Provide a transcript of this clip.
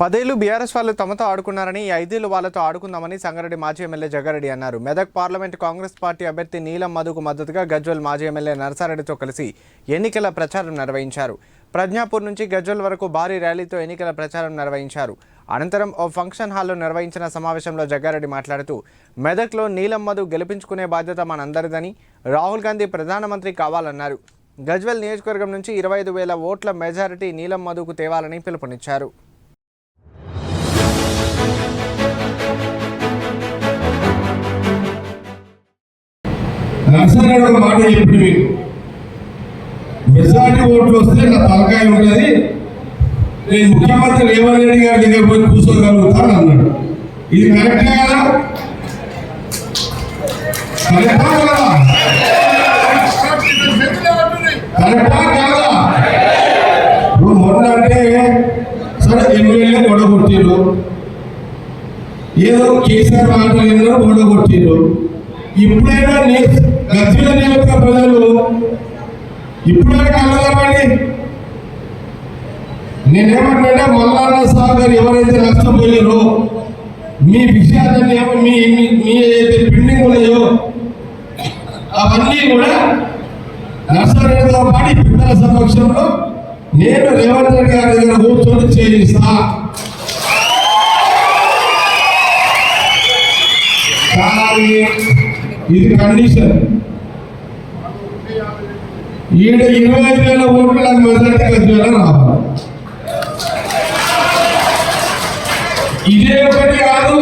పదేళ్ళు బీఆర్ఎస్ వాళ్ళు తమతో ఆడుకున్నారని ఈ ఐదేళ్ళు వాళ్ళతో ఆడుకుందామని సంగారెడ్డి మాజీ ఎమ్మెల్యే జగ్గారెడ్డి అన్నారు. మెదక్ పార్లమెంట్ కాంగ్రెస్ పార్టీ అభ్యర్థి నీలం మధుకు మద్దతుగా గజ్వల్ మాజీ ఎమ్మెల్యే నరసారెడ్డితో కలిసి ఎన్నికల ప్రచారం నిర్వహించారు. ప్రజ్ఞాపూర్ నుంచి గజ్వల్ వరకు భారీ ర్యాలీతో ఎన్నికల ప్రచారం నిర్వహించారు. అనంతరం ఓ ఫంక్షన్ హాల్లో నిర్వహించిన సమావేశంలో జగ్గారెడ్డి మాట్లాడుతూ మెదక్లో నీలం మధు గెలిపించుకునే బాధ్యత మనందరిదని రాహుల్ గాంధీ ప్రధానమంత్రి కావాలన్నారు. గజ్వల్ నియోజకవర్గం నుంచి ఇరవై ఐదు వేల ఓట్ల మెజారిటీ నీలం మధుకు తేవాలని పిలుపునిచ్చారు. నరసరాడు ఒక మాట చెప్పి మీకు మెజార్టీ ఓట్లు వస్తే నా తలకాయ ఉంటుంది. నేను ముఖ్యమంత్రి రేవంత్ రెడ్డి గారి దగ్గర పోయి కూర్చోగలుగుతాను అన్నాడు. ఇది కరెక్టే కదా? కరెక్టా కదా? కరెక్టా కదా? ఇప్పుడు మొన్న అంటే సరే ఎమ్మెల్యే గొడగొట్టిరు ఏదో కేసీఆర్ మాటలు ఎన్నో గొడగొట్టిరు ఇప్పుడైనా నేను గజ్వేల్ నియోజక ప్రజలు ఇప్పుడైనా కలగలండి నేనేమంటే మల్లాన్న సాగర్ ఎవరైతే నష్టపోయారో మీ విషయాలన్నీ ఏమో మీ మీ- ఏదైతే పెండింగ్ ఉన్నాయో అవన్నీ కూడా నర్సరీతో పాటు ఈ పెద్దల సమక్షంలో నేను రేవంత్ రెడ్డి గారి దగ్గర కూర్చొని చేయిస్తా. ఇది కండిషన్ ఈడ ఇరవై వేల ఓట్లు నాకు రావాలి ఇదే ఒకటి కాదు.